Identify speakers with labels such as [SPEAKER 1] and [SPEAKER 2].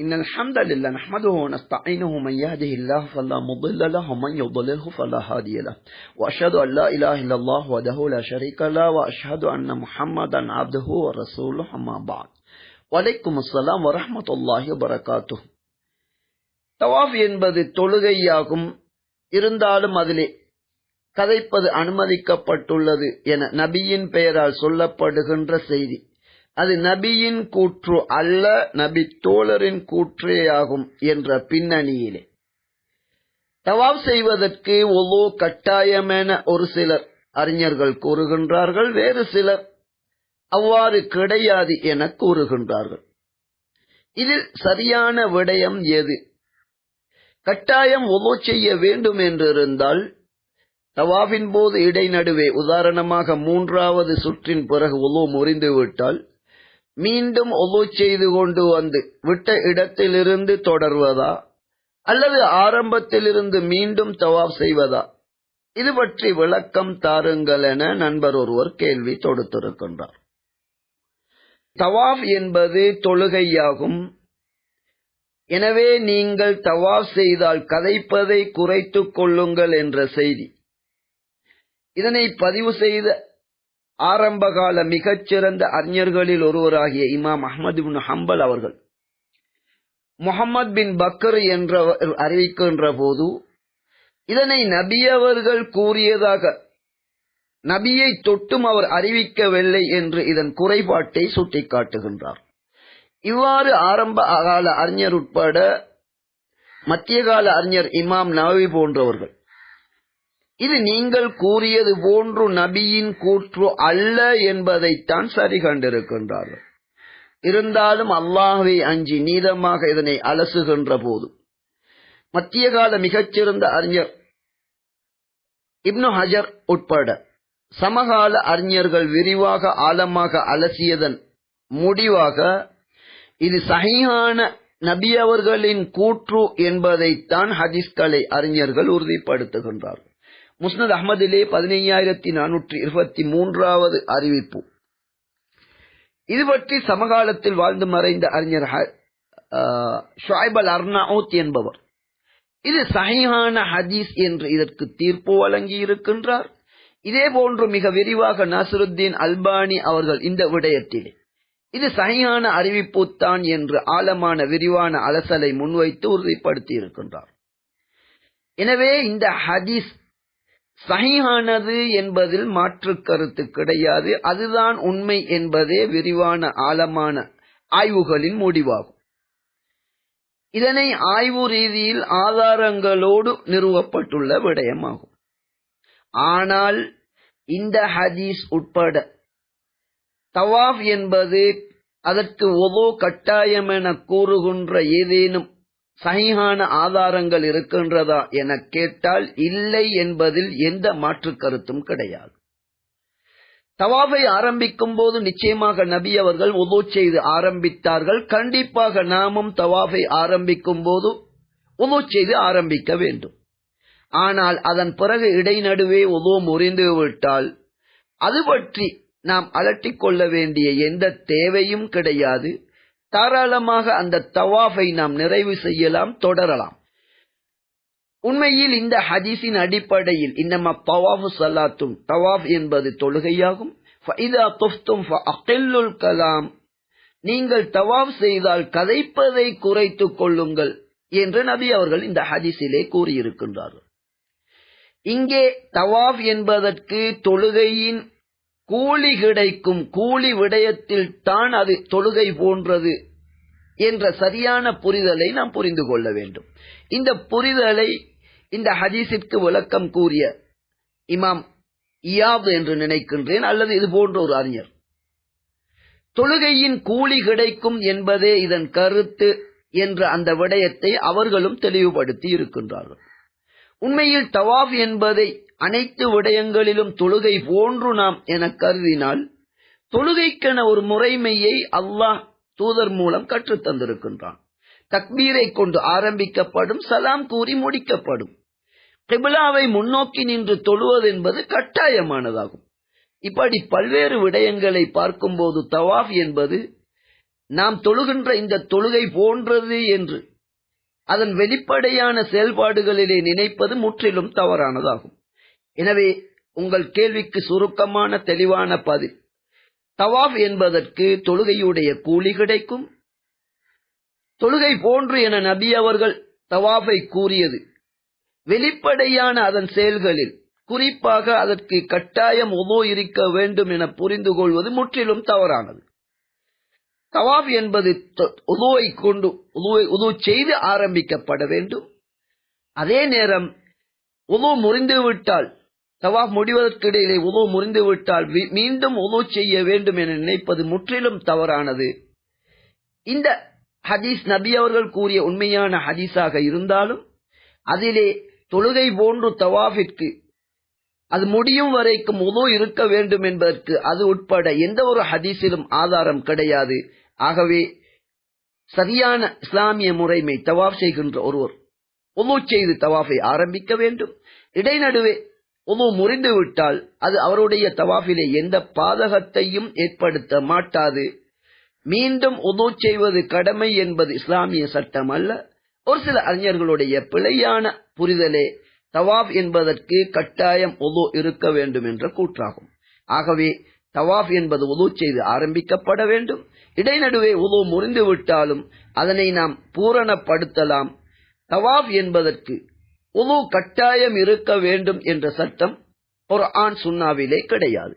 [SPEAKER 1] إن الحمد لله نحمده ونستعينه من يهده الله فلا مضل له ومن يضلله فلا هادي له. وأشهد أن لا إله إلا الله وحده لا شريك له وأشهد أن محمدا عبده ورسوله أما بعد. وعليكم السلام ورحمة الله وبركاته. தவாஃப் என்பது தொழுகையாகும். இருந்தாலும் அதிலே கதைப்பது அனுமதிக்கப்பட்டுள்ளது என நபியின் பெயரால் சொல்லப்படுகின்ற செய்தி. அது நபியின் கூற்று அல்ல நபி தோழரின் கூற்றேயாகும் என்ற பின்னணியிலே. தவாப் செய்வதற்கு ஒவ்வொரு கட்டாயமென ஒரு சிலர் அறிஞர்கள் கூறுகின்றார்கள் வேறு சிலர் அவ்வாறு கிடையாது என கூறுகின்றார்கள். இதில் சரியான விடயம் எது? கட்டாயம் ஒவ்வொரு செய்ய வேண்டும் என்றிருந்தால் தவாவின் போது இடைநடுவே உதாரணமாக மூன்றாவது சுற்றின் பிறகு உலோ முறிந்துவிட்டால் மீண்டும் ஒலு செய்து கொண்டு வந்து விட்ட இடத்திலிருந்து தொடர்வதா? அல்லது ஆரம்பத்திலிருந்து மீண்டும் தவாப் செய்வதா? இது பற்றி விளக்கம் தாருங்கள் என நண்பர் ஒருவர் கேள்வி தொடுத்திருக்கின்றார். தவாப் என்பது தொழுகையாகும். எனவே நீங்கள் தவாப் செய்தால் கதைப்பதை குறைத்துக் கொள்ளுங்கள் என்ற செய்தி. இதனை பதிவு செய்த ஆரம்பகால மிகச்சிறந்த அறிஞர்களில் ஒருவராகிய இமாம் அஹமது பின் ஹம்பல் அவர்கள். முகமது பின் பக்கர் என்ற அறிவிக்கின்ற போது இதனை நபியவர்கள் கூறியதாக நபியை தொட்டும் அவர் அறிவிக்கவில்லை என்று இதன் குறைபாட்டை சுட்டிக்காட்டுகின்றார். இவ்வாறு ஆரம்ப கால அறிஞர் உட்பட மத்திய கால அறிஞர் இமாம் நவவி போன்றவர்கள். இது நீங்கள் கூறியது போன்று நபியின் கூற்று அல்ல என்பதைத்தான் சரி கண்டிருக்கின்றார்கள். இருந்தாலும் அல்லாஹை அஞ்சி நீதமாக இதனை அலசுகின்ற போது மத்திய கால மிகச்சிறந்த அறிஞர் இப்னு ஹஜர் உட்பட சமகால அறிஞர்கள் விரிவாக ஆழமாக அலசியதன் முடிவாக இது சகியான நபி அவர்களின் கூற்று என்பதைத்தான் ஹதீஸ்களை அறிஞர்கள் உறுதிப்படுத்துகின்றார்கள். முஸ்னத் அஹமதிலே பதினையாயிரத்தி நானூற்றி இருபத்தி மூன்றாவது அறிவிப்பு. இது பற்றி சமகாலத்தில் வாழ்ந்து மறைந்த அறிஞர் ஷாய்பல் அர்னாவுத் என்பவர். இது சஹிஹான ஹதீஸ் என்று இதற்கு தீர்ப்பு வழங்கி இருக்கின்றார் இதே போன்று மிக விரிவாக நாசருத்தீன் அல்பானி அவர்கள் இந்த விடயத்திலே. இது சகியான அறிவிப்புத்தான் என்று ஆழமான விரிவான அலசலை முன்வைத்து உறுதிப்படுத்தி இருக்கின்றார் எனவே இந்த ஹதீஸ் சகியானது என்பதில் மாற்று கருத்து கிடையாது. அதுதான் உண்மை என்பதே விரிவான ஆழமான ஆய்வுகளின் முடிவாகும். இதனை ஆய்வு ரீதியில் ஆதாரங்களோடு நிறுவப்பட்டுள்ள விடயமாகும். ஆனால் இந்த ஹதீஸ் உட்பட தவாஃப் என்பது அதற்கு ஒதோ கட்டாயம் என கூறுகின்ற ஏதேனும் சகிஹான ஆதாரங்கள் இருக்கின்றதா என கேட்டால் இல்லை என்பதில் எந்த மாற்று கருத்தும் கிடையாது. தவாஃபை ஆரம்பிக்கும் போது நிச்சயமாக நபி அவர்கள் உதோ செய்து ஆரம்பித்தார்கள். கண்டிப்பாக நாமும் தவாஃபை ஆரம்பிக்கும் போது உதோ செய்து ஆரம்பிக்க வேண்டும். ஆனால் அதன் பிறகு இடைநடுவே உதோ முறிந்து விட்டால் அது பற்றி நாம் அலட்டிக் கொள்ள வேண்டிய எந்த தேவையும் கிடையாது. தாராளமாக அந்த தவாஃபை நாம் நிறைவு செய்யலாம் தொடரலாம். உண்மையில் இந்த ஹதீஸின் அடிப்படையில் இன்னம தவாஃபு சலாத்தும் தவாஃப் என்பது தொழுகையாகும். கலாம் நீங்கள் தவாஃப் செய்தால் கதைப்பதை குறைத்துக் கொள்ளுங்கள் என்று நபி அவர்கள் இந்த ஹதீஸிலே கூறியிருக்கின்றார்கள். இங்கே தவாஃப் என்பதற்கு தொழுகையின் கூலி கிடைக்கும் கூலி விடயத்தில் தான் அது தொழுகை போன்றது என்ற சரியான புரிதலை நாம் புரிந்து கொள்ள வேண்டும். இந்த புரிதலை இந்த ஹதீஸிற்கு விளக்கம் கூறிய இமாம் இயாவ் என்று நினைக்கின்றேன் அல்லது இது போன்ற ஒரு அறிஞர். தொழுகையின் கூலி கிடைக்கும் என்பதே இதன் கருத்து என்ற அந்த விடயத்தை அவர்களும் தெளிவுபடுத்தி இருக்கின்றார்கள். உண்மையில் தவாப் என்பதை அனைத்து விடயங்களிலும் தொழுகை போன்று நாம் என கருதினால் தொழுகைக்கென ஒரு முறைமையை அல்லாஹ் தூதர் மூலம் கற்றுத் தந்திருக்கின்றான். தக்பீரை கொண்டு ஆரம்பிக்கப்படும் சலாம் கூறி முடிக்கப்படும். கிபிலாவை முன்னோக்கி நின்று தொழுவது என்பது கட்டாயமானதாகும். இப்படி பல்வேறு விடயங்களை பார்க்கும்போது தவாஃப் என்பது நாம் தொழுகின்ற இந்த தொழுகை போன்றது என்று அதன் வெளிப்படையான செயல்பாடுகளிலே நினைப்பது முற்றிலும் தவறானதாகும். எனவே உங்கள் கேள்விக்கு சுருக்கமான தெளிவான பதில். தவாப் என்பதற்கு தொழுகையுடைய கூலி கிடைக்கும். தொழுகை போன்று என நபி அவர்கள் தவாஃபை கூறியது. வெளிப்படையான அதன் செயல்களில் குறிப்பாக அதற்கு கட்டாயம் உதோ இருக்க வேண்டும் என புரிந்து கொள்வது முற்றிலும் தவறானது. தவாப் என்பது உதுவை கொண்டு உது செய்து ஆரம்பிக்கப்பட வேண்டும். அதே நேரம் உது முறிந்துவிட்டால் தவாப் முடிவதற்கு இடையிலே உது முறிந்துவிட்டால் மீண்டும் உது செய்ய வேண்டும் என நினைப்பது முற்றிலும் தவறானது. இந்த ஹதீஸ் நபி அவர்கள் கூறிய உண்மையான ஹதீஸாக இருந்தாலும் அதிலே தொழுகை போன்று தவாஃபிற்கு அது முடியும் வரைக்கும் உதவு இருக்க வேண்டும் என்பதற்கு அது உட்பட எந்த ஒரு ஹதீஸிலும் ஆதாரம் கிடையாது. ஆகவே சரியான இஸ்லாமிய முறைமை தவாப் செய்கின்ற ஒருவர் ஒலு செய்து தவாஃபை ஆரம்பிக்க வேண்டும். இடைநடுவே ஒலு முறிந்து விட்டால் அது அவருடைய தவாஃபிலே எந்த பாதகத்தையும் ஏற்படுத்த மாட்டாது. மீண்டும் உது செய்வது கடமை என்பது இஸ்லாமிய சட்டம் அல்ல. ஒரு சில அறிஞர்களுடைய பிழையான புரிதலே தவாப் என்பதற்கு கட்டாயம் உது இருக்க வேண்டும் என்ற கூற்றாகும். ஆகவே தவாப் என்பது உதவு செய்து ஆரம்பிக்கப்பட வேண்டும். இடைநடுவே உதவு முறிந்து விட்டாலும் அதனை நாம் பூரணப்படுத்தலாம். தவாஃப் என்பதற்கு உதவு கட்டாயம் இருக்க வேண்டும் என்ற சட்டம் ஒரு ஆண் சுண்ணாவிலே கிடையாது.